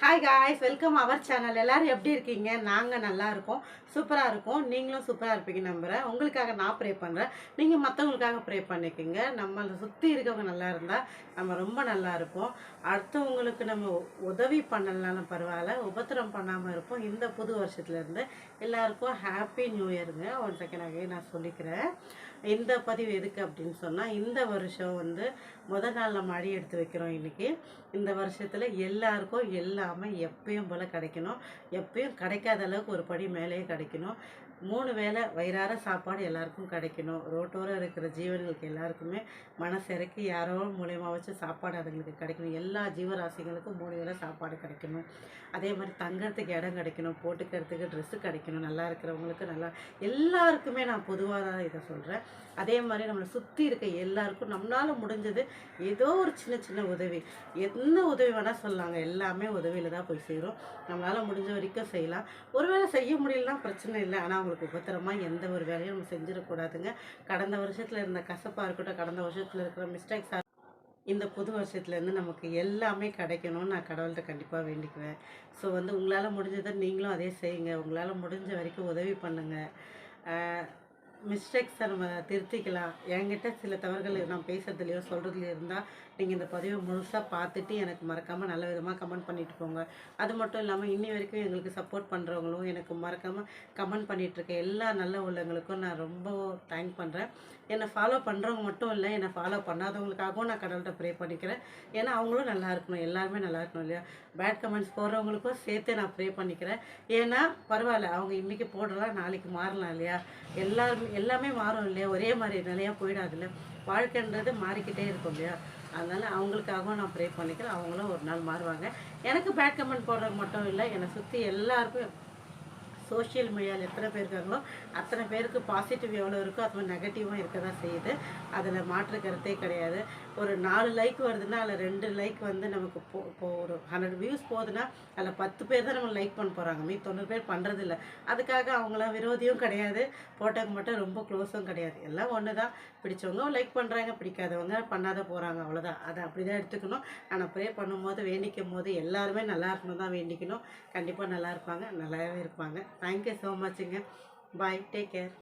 Hi guys welcome our channel எல்லோரும் எப்படி இருக்கீங்க? நாங்கள் நல்லா இருக்கோம். சூப்பராக இருக்கோம். நீங்களும் சூப்பராக இருப்பீங்க நம்புகிறேன் உங்களுக்காக நான் ப்ரே பண்ணுறேன் நீங்கள் மற்றவங்களுக்காக ப்ரே பண்ணிக்கோங்க. நம்மளை சுற்றி இருக்கவங்க நல்லா இருந்தால் நம்ம ரொம்ப நல்லா இருப்போம். அடுத்தவங்களுக்கு நம்ம உதவி பண்ணலனாலும் பரவாயில்ல. உபத்திரம் பண்ணாமல் இருப்போம். இந்த புது வருஷத்துலேருந்து எல்லாருக்கும் ஹாப்பி நியூ இயருங்க ஒன் செகண்ட் நான் சொல்லிக்கிறேன். இந்த பதிவு எதுக்கு அப்படின்னு சொன்னால் இந்த வருஷம் வந்து முத நாளில் மழை எடுத்து வைக்கிறோம் இன்றைக்கி இந்த வருஷத்தில் எல்லாருக்கும் எல்லாமே எப்பயும் போல் கிடைக்கணும். எப்பயும் கிடைக்காத அளவுக்கு ஒரு படி மேலேயே கிடைக்கணும். மூணு வேளை வயிறார சாப்பாடு எல்லாருக்கும் கிடைக்கணும். ரோட்டோரம் இருக்கிற ஜீவன்களுக்கு எல்லாருக்குமே மனசிறக்கி யாரோ மூலியமாக வச்சு சாப்பாடு அதுங்களுக்கு கிடைக்கணும். எல்லா ஜீவராசிகளுக்கும் மூணு வேளை சாப்பாடு கிடைக்கணும். அதே மாதிரி தங்கிறதுக்கு இடம் கிடைக்கணும். போட்டுக்கிறதுக்கு ட்ரெஸ்ஸு கிடைக்கணும். நல்லா இருக்கிறவங்களுக்கு நல்லா எல்லாருக்குமே நான் பொதுவாக தான் இதை சொல்கிறேன் அதே மாதிரி நம்மளை சுற்றி இருக்க எல்லாருக்கும் நம்மளால் முடிஞ்சது ஏதோ ஒரு சின்ன சின்ன உதவி. என்ன உதவி வேணால் சொல்லாங்க எல்லாமே உதவி உதவியில் தான் போய் சேரும். நம்மளால் முடிஞ்ச வரைக்கும் செய்யலாம். ஒருவேளை செய்ய முடியலனா பிரச்சனை இல்லை. ஆனால் அவங்களுக்கு உபத்திரமாக எந்த ஒரு வேலையும் நம்ம செஞ்சிடக்கூடாதுங்க. கடந்த வருஷத்தில் இருந்த கசப்பாக இருக்கட்டும் கடந்த வருஷத்தில் இருக்கிற மிஸ்டேக்ஸாக இந்த புது வருஷத்துலேருந்து நமக்கு எல்லாமே கிடைக்கணும்னு நான் கடவுள்கிட்ட கண்டிப்பாக வேண்டிக்குவேன். ஸோ வந்து உங்களால் முடிஞ்சதை நீங்களும் அதே செய்யுங்க. உங்களால் முடிஞ்ச வரைக்கும் உதவி பண்ணுங்கள் மிஸ்டேக்ஸை நம்ம திருத்திக்கலாம். என்கிட்ட சில தவறுகள் நான் பேசுறதுலையோ சொல்கிறதுலையோ இருந்தால் நீங்கள் இந்த பதிவை முழுசாக பார்த்துட்டு எனக்கு மறக்காமல் நல்ல விதமாக கமெண்ட் பண்ணிட்டு போங்க. அது மட்டும் இல்லாமல் இன்னி வரைக்கும் எங்களுக்கு சப்போர்ட் பண்ணுறவங்களும் எனக்கு மறக்காமல் கமெண்ட் பண்ணிகிட்ருக்க எல்லா நல்ல உள்ளவங்களுக்கும் நான் ரொம்ப தேங்க் பண்ணுறேன் என்னை ஃபாலோ பண்ணுறவங்க மட்டும் இல்லை என்னை ஃபாலோ பண்ணாதவங்களுக்காகவும் நான் கடவுள்கிட்ட ப்ரே பண்ணிக்கிறேன். ஏன்னா அவங்களும் நல்லா இருக்கணும் எல்லாருமே நல்லா இருக்கணும் இல்லையா? பேட் கமெண்ட்ஸ் போடுறவங்களுக்கும் சேர்த்து நான் ப்ரே பண்ணிக்கிறேன். ஏன்னா பரவாயில்ல அவங்க இன்றைக்கி போடுறதா நாளைக்கு மாறலாம் இல்லையா? எல்லாருமே எல்லாமே மாறும் இல்லையா? ஒரே மாதிரி நிலையாக போயிடாதுல்ல? வாழ்க்கைன்றது மாறிக்கிட்டே இருக்கும் இல்லையா? அதனால் அவங்களுக்காகவும் நான் ப்ரே பண்ணிக்கிறேன். அவங்களும் ஒரு நாள் மாறுவாங்க. எனக்கு பேட் கமெண்ட் போடுறது மட்டும் இல்லை என்னை சுற்றி எல்லாருக்கும் சோஷியல் மீடியாவில் எத்தனை பேர் இருக்காங்களோ அத்தனை பேருக்கு பாசிட்டிவ் எவ்வளோ இருக்கோ அது மாதிரி இருக்க தான் செய்யுது. அதில் மாற்று கருத்தே கிடையாது. ஒரு நாலு லைக் வருதுன்னா அதில் ரெண்டு லைக் வந்து நமக்கு போ இப்போ ஒரு ஹண்ட்ரட் வியூஸ் போகுதுன்னா அதில் பத்து பேர் தான் நம்ம லைக் பண்ண போகிறாங்க மீ தொண்ணூறு பேர் பண்ணுறது இல்லை அதுக்காக அவங்களாம் விரோதியும் கிடையாது. போட்டவங்க மட்டும் ரொம்ப க்ளோஸும் கிடையாது. எல்லாம் ஒன்று தான் பிடிச்சவங்க லைக் பண்ணுறாங்க பிடிக்காதவங்க பண்ணாத போகிறாங்க அவ்வளோதான் அதை அப்படி தான் எடுத்துக்கணும். ஆனால் ப்ரே பண்ணும்போது வேண்டிக்கும் போது எல்லாருமே நல்லா இருக்கணும் தான் வேண்டிக்கணும். கண்டிப்பாக நல்லா இருப்பாங்க நல்லாவே இருப்பாங்க. தேங்க்யூ ஸோ மச்சுங்க பாய் டேக் கேர்